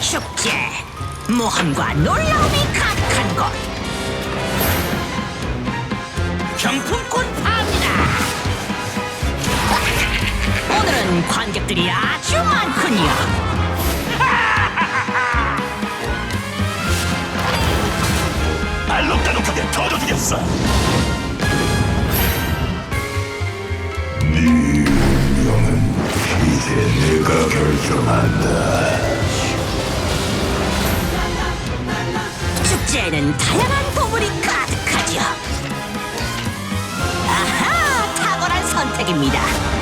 축제 모험과 놀라움이 가득한 곳 경품꾼 파입니다 오늘은 관객들이 아주 많군요 알록달록하게 터져주겠어. 이제 내가 결정한다. 축제에는 다양한 보물이 가득하죠 아하 탁월한 선택입니다